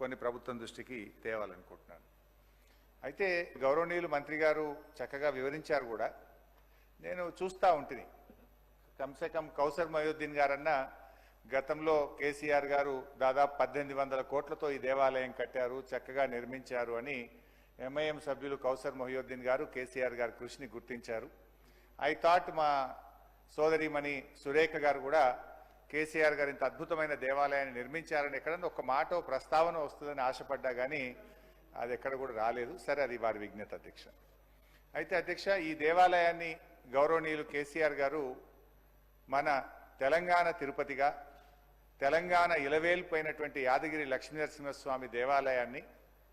కొన్ని ప్రభుత్వం దృష్టికి తేవాలనుకుంటున్నాను. అయితే గౌరవనీయులు మంత్రి గారు చక్కగా వివరించారు కూడా. నేను చూస్తూ ఉంటుంది కమ్సే కం కౌసర్ మయోద్దీన్ గారన్న గతంలో కేసీఆర్ గారు దాదాపు పద్దెనిమిది వందల కోట్లతో ఈ దేవాలయం కట్టారు చక్కగా నిర్మించారు అని ఎంఐఎం సభ్యులు కౌసర్ మొహియుద్దీన్ గారు కేసీఆర్ గారు కృషిని గుర్తించారు. ఐ థాట్ మా సోదరిమణి సురేఖ గారు కూడా కేసీఆర్ గారు ఇంత అద్భుతమైన దేవాలయాన్ని నిర్మించారని ఎక్కడన్నా ఒక మాట ప్రస్తావన వస్తుందని ఆశపడ్డా కానీ అది ఎక్కడ కూడా రాలేదు. సరే అది వారి విజ్ఞత అధ్యక్ష. అయితే అధ్యక్ష ఈ దేవాలయాన్ని గౌరవనీయులు కేసీఆర్ గారు మన తెలంగాణ తిరుపతిగా తెలంగాణ ఇలవేల్పోయినటువంటి యాదగిరి లక్ష్మీనరసింహస్వామి దేవాలయాన్ని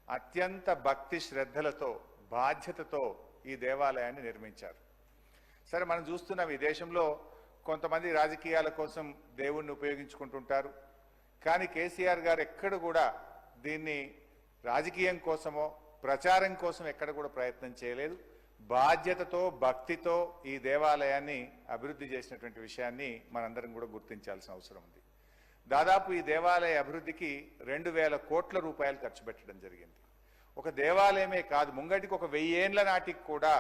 అత్యంత భక్తి శ్రద్ధలతో బాధ్యతతో ఈ దేవాలయాన్ని నిర్మించారు. సరే మనం చూస్తున్నాం ఈ దేశంలో కొంతమంది రాజకీయాల కోసం దేవుణ్ణి ఉపయోగించుకుంటుంటారు. కానీ కేసీఆర్ గారు ఎక్కడ కూడా దీన్ని రాజకీయం కోసమో ప్రచారం కోసం ఎక్కడ కూడా ప్రయత్నం చేయలేదు. బాధ్యతతో భక్తితో ఈ దేవాలయాన్ని అభివృద్ధి చేసినటువంటి విషయాన్ని మనందరం కూడా గుర్తించాల్సిన అవసరం ఉంది. దాదాపు ఈ దేవాలయ అభివృద్ధికి రెండు వేల కోట్ల రూపాయలు ఖర్చు పెట్టడం జరిగింది. ఒక దేవాలయమే కాదు ముంగటికి ఒక వెయ్యేండ్ల నాటికి కూడా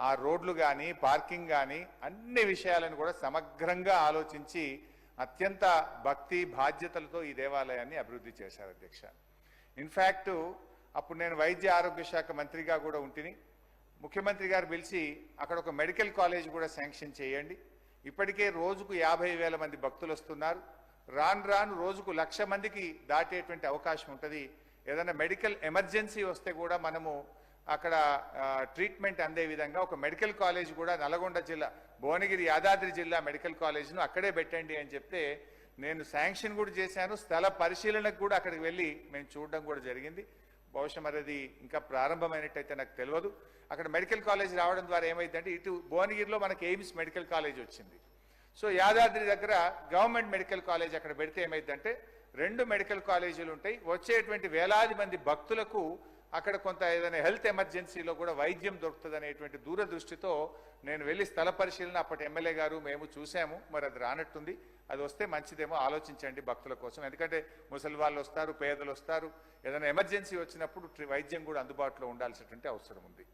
ఆ రోడ్లు కానీ పార్కింగ్ కానీ అన్ని విషయాలను కూడా సమగ్రంగా ఆలోచించి అత్యంత భక్తి బాధ్యతలతో ఈ దేవాలయాన్ని అభివృద్ధి చేశారు అధ్యక్ష. ఇన్ఫ్యాక్ట్ అప్పుడు నేను వైద్య ఆరోగ్య శాఖ మంత్రిగా కూడా ఉంటిని. ముఖ్యమంత్రి గారు పిలిచి అక్కడ ఒక మెడికల్ కాలేజ్ కూడా శాంక్షన్ చేయండి. ఇప్పటికే రోజుకు యాభై వేల మంది భక్తులు వస్తున్నారు. రాను రాను రోజుకు లక్ష మందికి దాటేటువంటి అవకాశం ఉంటుంది. ఏదైనా మెడికల్ ఎమర్జెన్సీ వస్తే కూడా మనము అక్కడ ట్రీట్మెంట్ అందే విధంగా ఒక మెడికల్ కాలేజ్ కూడా నల్గొండ జిల్లా భువనగిరి యాదాద్రి జిల్లా మెడికల్ కాలేజ్ను అక్కడే పెట్టండి అని చెప్తే నేను శాంక్షన్ కూడా చేశాను. స్థల పరిశీలనకు కూడా అక్కడికి వెళ్ళి మేము చూడడం కూడా జరిగింది. బహుశా మరి అది ఇంకా ప్రారంభమైనట్టయితే నాకు తెలియదు. అక్కడ మెడికల్ కాలేజ్ రావడం ద్వారా ఏమైందంటే ఇటు భువనగిరిలో మనకి ఎయిమ్స్ మెడికల్ కాలేజ్ వచ్చింది. సో యాదాద్రి దగ్గర గవర్నమెంట్ మెడికల్ కాలేజ్ అక్కడ పెడితే ఏమైందంటే రెండు మెడికల్ కాలేజీలు ఉంటాయి. వచ్చేటువంటి వేలాది మంది భక్తులకు అక్కడ కొంత ఏదైనా హెల్త్ ఎమర్జెన్సీలో కూడా వైద్యం దొరుకుతుంది అనేటువంటి దూరదృష్టితో నేను వెళ్ళి స్థల పరిశీలన అప్పటి ఎమ్మెల్యే గారు మేము చూసాము. మరి అది రానట్టుంది. అది వస్తే మంచిదేమో ఆలోచించండి భక్తుల కోసం. ఎందుకంటే ముసలి వాళ్ళు వస్తారు పేదలు వస్తారు. ఏదైనా ఎమర్జెన్సీ వచ్చినప్పుడు వైద్యం కూడా అందుబాటులో ఉండాల్సినటువంటి అవసరం ఉంది.